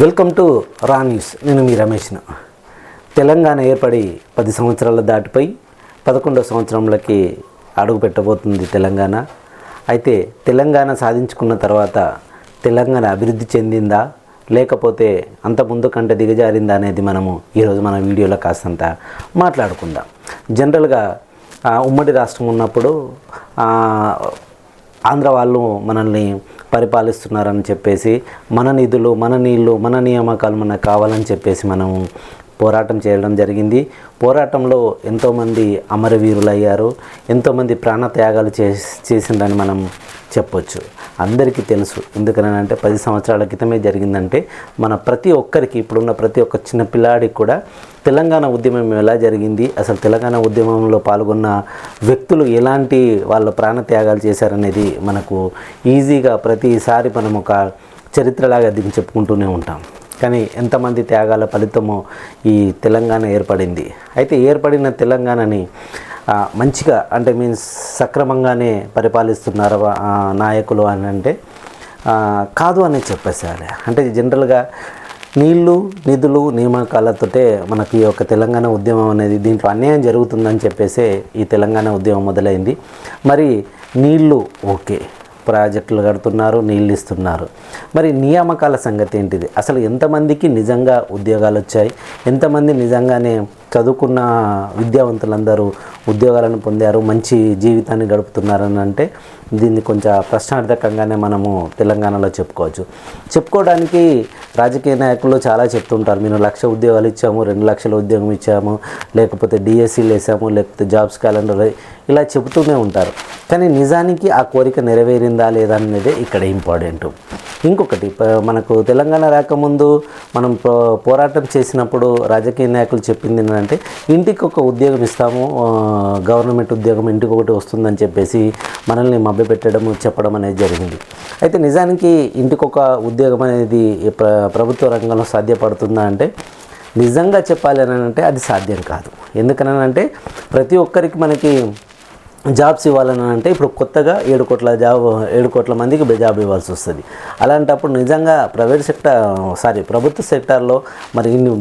Welcome to రా news. నేను మీ రమేష్ను. తెలంగాణ ఏర్పడి పది సంవత్సరాల దాటిపోయి పదకొండవ సంవత్సరంలోకి అడుగు పెట్టబోతుంది తెలంగాణ. అయితే తెలంగాణ సాధించుకున్న తర్వాత తెలంగాణ అభివృద్ధి చెందిందా? లేకపోతే అంత ముందు కంటే దిగజారిందా అనేది మనము ఈరోజు మన వీడియోలో కాస్తంత మాట్లాడుకుందాం. జనరల్గా ఉమ్మడి రాష్ట్రం ఉన్నప్పుడు ఆంధ్ర వాళ్ళు మనల్ని పరిపాలిస్తున్నారని చెప్పేసి మన నిధులు మన నీళ్ళు మన నియామకాలు మనకు కావాలని చెప్పేసి మనము పోరాటం చేయడం జరిగింది. పోరాటంలో ఎంతోమంది అమరవీరులు అయ్యారు ఎంతోమంది ప్రాణత్యాగాలు చేసి చేసిందని మనం చెప్పొచ్చు. అందరికీ తెలుసు. ఎందుకనంటే పది సంవత్సరాల క్రితమే జరిగిందంటే మన ప్రతి ఒక్కరికి ఇప్పుడున్న ప్రతి ఒక్క చిన్న పిల్లాడికి కూడా తెలంగాణ ఉద్యమం ఎలా జరిగింది? అసలు తెలంగాణ ఉద్యమంలో పాల్గొన్న వ్యక్తులు ఎలాంటి వాళ్ళ ప్రాణత్యాగాలు చేశారనేది మనకు ఈజీగా ప్రతిసారి మనం ఒక చరిత్రలాగా దీన్ని చెప్పుకుంటూనే ఉంటాం. కానీ ఎంతమంది త్యాగాల ఫలితమో ఈ తెలంగాణ ఏర్పడింది. అయితే ఏర్పడిన తెలంగాణని మంచిగా అంటే మీన్స్ సక్రమంగానే పరిపాలిస్తున్నారు నాయకులు అని అంటే కాదు అని చెప్పేసారు అంటే జనరల్గా నీళ్ళు నిధులు నియామకాలతోటే మనకి ఈ యొక్క తెలంగాణ ఉద్యమం అనేది దీంట్లో అన్యాయం జరుగుతుందని చెప్పేసే ఈ తెలంగాణ ఉద్యమం మొదలైంది. మరి నీళ్ళు ఓకే. ప్రాజెక్టులు కడుతున్నారు నీళ్ళు ఇస్తున్నారు మరి నియామకాల సంగతి ఏంటిది? అసలు ఎంతమందికి నిజంగా ఉద్యోగాలు వచ్చాయి? ఎంతమంది నిజంగానే చదువుకున్న విద్యావంతులందరూ ఉద్యోగాలను పొందారు మంచి జీవితాన్ని గడుపుతున్నారని అంటే దీన్ని కొంచెం ప్రశ్నార్థకంగానే మనము తెలంగాణలో చెప్పుకోవచ్చు. చెప్పుకోవడానికి రాజకీయ నాయకులు చాలా చెప్తుంటారు. మేము లక్ష ఉద్యోగాలు ఇచ్చాము రెండు లక్షల ఉద్యోగం ఇచ్చాము లేకపోతే డిఎస్సీలు వేసాము లేకపోతే జాబ్స్ క్యాలెండర్ ఇలా చెబుతూనే ఉంటారు. కానీ నిజానికి ఆ కోరిక నెరవేరిందా లేదా అనేది ఇక్కడ ఇంపార్టెంట్. ఇంకొకటి మనకు తెలంగాణ రాకముందు మనం పో- పోరాటం చేసినప్పుడు రాజకీయ నాయకులు చెప్పింది ఏంటంటే ఇంటికి ఒక ఉద్యోగం ఇస్తాము గవర్నమెంట్ ఉద్యోగం ఇంటికి ఒకటి వస్తుందని చెప్పేసి మనల్ని మభ్యపెట్టడము చెప్పడం అనేది జరిగింది. అయితే నిజానికి ఇంటికొక ఉద్యోగం అనేది ప్ర ప్రభుత్వ రంగంలో సాధ్యపడుతుందా అంటే నిజంగా చెప్పాలి అని అంటే అది సాధ్యం కాదు. ఎందుకనంటే ప్రతి ఒక్కరికి మనకి జాబ్స్ ఇవ్వాలని అంటే ఇప్పుడు కొత్తగా ఏడు కోట్ల జాబ్ ఏడు కోట్ల మందికి జాబ్ ఇవ్వాల్సి వస్తుంది. అలాంటప్పుడు నిజంగా ప్రైవేట్ సెక్టర్ సారీ ప్రభుత్వ సెక్టార్లో మరి ఇన్ని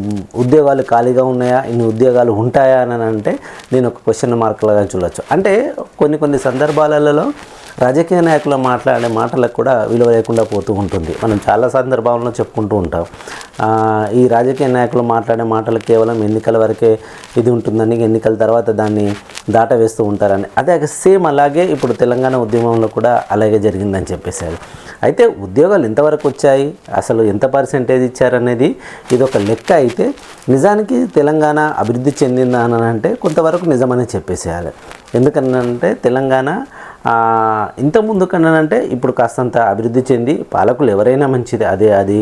ఉద్యోగాలు ఖాళీగా ఉన్నాయా ఇన్ని ఉద్యోగాలు ఉంటాయా అని అంటే నేను ఒక క్వశ్చన్ మార్కులుగా చూడొచ్చు. అంటే కొన్ని కొన్ని సందర్భాలలో రాజకీయ నాయకులు మాట్లాడే మాటలకు కూడా విలువ లేకుండా పోతూ ఉంటుంది. మనం చాలా సందర్భాల్లో చెప్పుకుంటూ ఉంటాం. ఈ రాజకీయ నాయకులు మాట్లాడే మాటలు కేవలం ఎన్నికల వరకే ఇది ఉంటుందని ఎన్నికల తర్వాత దాన్ని దాట వేస్తూ ఉంటారని. అదే సేమ్ అలాగే ఇప్పుడు తెలంగాణ ఉద్యమంలో కూడా అలాగే జరిగిందని చెప్పేశారు. అయితే ఉద్యోగాలు ఎంతవరకు వచ్చాయి? అసలు ఎంత పర్సెంటేజ్ ఇచ్చారనేది ఇది ఒక లెక్క అయితే నిజానికి తెలంగాణ అభివృద్ధి చెందిందా అని అంటే కొంతవరకు నిజమని చెప్పేసేయాలి ఎందుకనంటే తెలంగాణ ఇంతకుముందు ముందు కన్నానంటే ఇప్పుడు కాస్తంత అభివృద్ధి చెంది పాలకులు ఎవరైనా మంచిది. అదే అది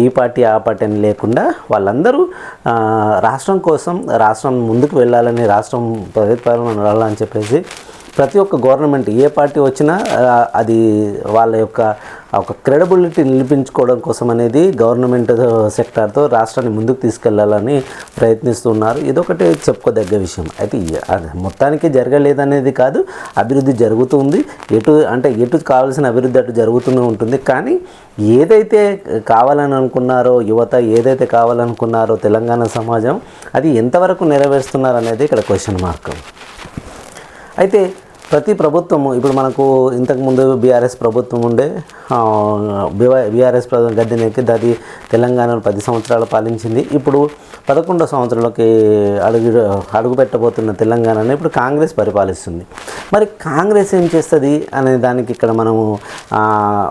ఈ పార్టీ ఆ పార్టీ అని లేకుండా వాళ్ళందరూ రాష్ట్రం కోసం రాష్ట్రం ముందుకు వెళ్ళాలని రాష్ట్రం ప్రతిపాదన నడవాలని చెప్పేసి ప్రతి ఒక్క గవర్నమెంట్ ఏ పార్టీ వచ్చినా అది వాళ్ళ యొక్క ఒక క్రెడిబిలిటీ నిలిపించుకోవడం కోసం అనేది గవర్నమెంట్ సెక్టార్తో రాష్ట్రాన్ని ముందుకు తీసుకెళ్ళాలని ప్రయత్నిస్తున్నారు ఇదొకటి చెప్పుకోదగ్గ విషయం. అయితే అది మొత్తానికి జరగలేదనేది కాదు అభివృద్ధి జరుగుతుంది ఎటు అంటే ఎటు కావాల్సిన అభివృద్ధి అటు జరుగుతూనే ఉంటుంది. కానీ ఏదైతే కావాలని అనుకున్నారో యువత ఏదైతే కావాలనుకున్నారో తెలంగాణ సమాజం అది ఎంతవరకు నెరవేరుస్తున్నారు అనేది ఇక్కడ క్వశ్చన్ మార్క్ అయితే ప్రతి ప్రభుత్వము ఇప్పుడు మనకు ఇంతకుముందు బీఆర్ఎస్ ప్రభుత్వం ఉండే బీఆర్ఎస్ గద్దెనెక్కి అది తెలంగాణను పది సంవత్సరాలు పాలించింది. ఇప్పుడు పదకొండో సంవత్సరంలోకి అడుగు అడుగు పెట్టబోతున్న తెలంగాణను ఇప్పుడు కాంగ్రెస్ పరిపాలిస్తుంది. మరి కాంగ్రెస్ ఏం చేస్తుంది అనే దానికి ఇక్కడ మనము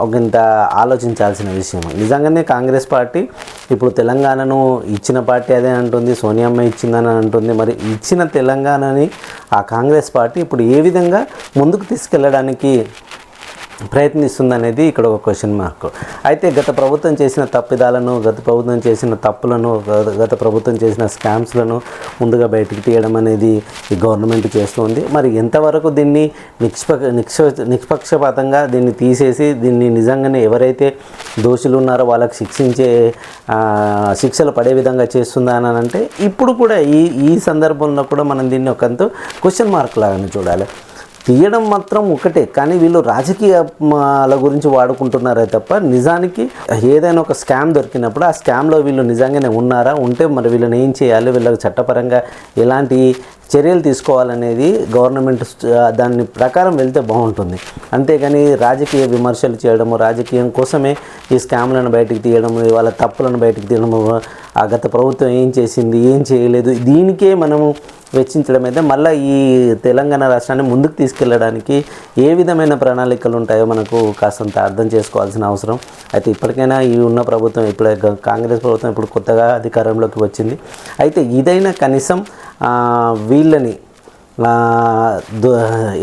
ఒకంత ఆలోచించాల్సిన విషయం. నిజంగానే కాంగ్రెస్ పార్టీ ఇప్పుడు తెలంగాణను ఇచ్చిన పార్టీ అదే అంటుంది సోనియమ్మ ఇచ్చిందని అంటుంది. మరి ఇచ్చిన తెలంగాణని ఆ కాంగ్రెస్ పార్టీ ఇప్పుడు ఏ విధంగా ముందుకు తీసుకెళ్ళడానికి ప్రయత్నిస్తుంది అనేది ఇక్కడ ఒక క్వశ్చన్ మార్క్ అయితే గత ప్రభుత్వం చేసిన తప్పిదాలను గత ప్రభుత్వం చేసిన తప్పులను గత- ప్రభుత్వం చేసిన స్కామ్స్లను ముందుగా బయటకు తీయడం అనేది ఈ గవర్నమెంట్ చేస్తుంది. మరి ఎంతవరకు దీన్ని నిష్పక్ష నిక్ష నిష్పక్షపాతంగా దీన్ని తీసేసి దీన్ని నిజంగానే ఎవరైతే దోషులు ఉన్నారో వాళ్ళకి శిక్షించే శిక్షలు పడే విధంగా చేస్తుందా అని అంటే ఇప్పుడు కూడా ఈ ఈ సందర్భంలో కూడా మనం దీన్ని ఒకంత క్వశ్చన్ మార్క్ లాగానే చూడాలి. తీయడం మాత్రం ఒకటే కానీ వీళ్ళు రాజకీయాల గురించి వాడుకుంటున్నారే తప్ప నిజానికి ఏదైనా ఒక స్కామ్ దొరికినప్పుడు ఆ స్కామ్లో వీళ్ళు నిజంగానే ఉన్నారా? ఉంటే మరి వీళ్ళని ఏం చేయాలి? వీళ్ళకి చట్టపరంగా ఎలాంటి చర్యలు తీసుకోవాలనేది గవర్నమెంట్ దాని ప్రకారం వెళ్తే బాగుంటుంది. అంతేగాని రాజకీయ విమర్శలు చేయడము రాజకీయం కోసమే ఈ స్కామ్లను బయటకు తీయడము వాళ్ళ తప్పులను బయటకు తీయడము ఆ గత ప్రభుత్వం ఏం చేసింది ఏం చేయలేదు దీనికే మనము వెచ్చించడం అయితే మళ్ళీ ఈ తెలంగాణ రాష్ట్రాన్ని ముందుకు తీసుకెళ్ళడానికి ఏ విధమైన ప్రణాళికలు ఉంటాయో మనకు కాస్తంత అర్థం చేసుకోవాల్సిన అవసరం. అయితే ఇప్పటికైనా ఈ ఉన్న ప్రభుత్వం ఇప్పుడు కాంగ్రెస్ ప్రభుత్వం ఇప్పుడు కొత్తగా అధికారంలోకి వచ్చింది. అయితే ఇదైనా కనీసం వీళ్ళని దో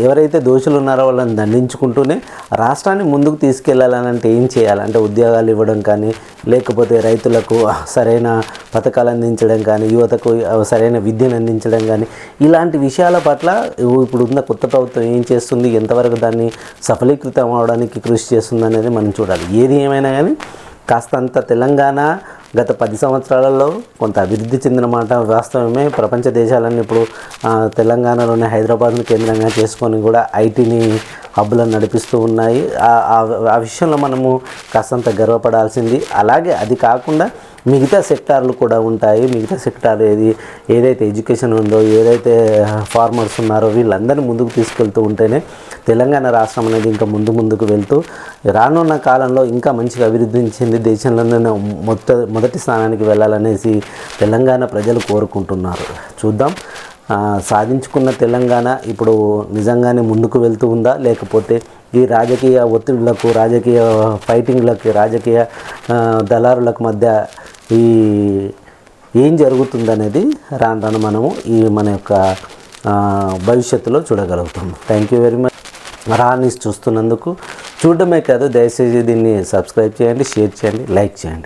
ఎవరైతే దోషులు ఉన్నారో వాళ్ళని దండించుకుంటూనే రాష్ట్రాన్ని ముందుకు తీసుకెళ్ళాలంటే ఏం చేయాలంటే ఉద్యోగాలు ఇవ్వడం కానీ లేకపోతే రైతులకు సరైన పథకాలు అందించడం కానీ యువతకు సరైన విద్యను అందించడం కానీ ఇలాంటి విషయాల పట్ల ఇప్పుడు ఉన్న కొత్త ప్రభుత్వం ఏం చేస్తుంది? ఎంతవరకు దాన్ని సఫలీకృతం అవడానికి కృషి చేస్తుంది అనేది మనం చూడాలి. ఏది ఏమైనా కానీ కాస్తంత తెలంగాణ గత పది సంవత్సరాలలో కొంత అభివృద్ధి చెందిన మాట వాస్తవమే. ప్రపంచ దేశాలన్నీ ఇప్పుడు తెలంగాణలోని హైదరాబాద్ను కేంద్రంగా చేసుకొని కూడా ఐటీని హబ్బులను నడిపిస్తూ ఉన్నాయి. ఆ విషయంలో మనము కాస్తంత గర్వపడాల్సింది. అలాగే అది కాకుండా మిగతా సెక్టార్లు కూడా ఉంటాయి. మిగతా సెక్టార్ ఏది ఏదైతే ఎడ్యుకేషన్ ఉందో ఏదైతే ఫార్మర్స్ ఉన్నారో వీళ్ళందరినీ ముందుకు తీసుకెళ్తూ ఉంటేనే తెలంగాణ రాష్ట్రం అనేది ఇంకా ముందు ముందుకు వెళ్తూ రానున్న కాలంలో ఇంకా మంచిగా అభివృద్ధి చెంది దేశంలోనే మొత్త మొదటి స్థానానికి వెళ్ళాలనేసి తెలంగాణ ప్రజలు కోరుకుంటున్నారు. చూద్దాం. సాధించుకున్న తెలంగాణ ఇప్పుడు నిజంగానే ముందుకు వెళ్తూ ఉందా? లేకపోతే ఈ రాజకీయ ఒత్తిడులకు రాజకీయ ఫైటింగ్లకు రాజకీయ దళారులకు మధ్య ఈ ఏం జరుగుతుందనేది రాను రాను మనము ఈ మన యొక్క భవిష్యత్తులో చూడగలుగుతాము. థ్యాంక్ యూ వెరీ మచ్ రాని చూస్తున్నందుకు చూడడమే కాదు దయచేసి దీన్ని సబ్స్క్రైబ్ చేయండి షేర్ చేయండి లైక్ చేయండి.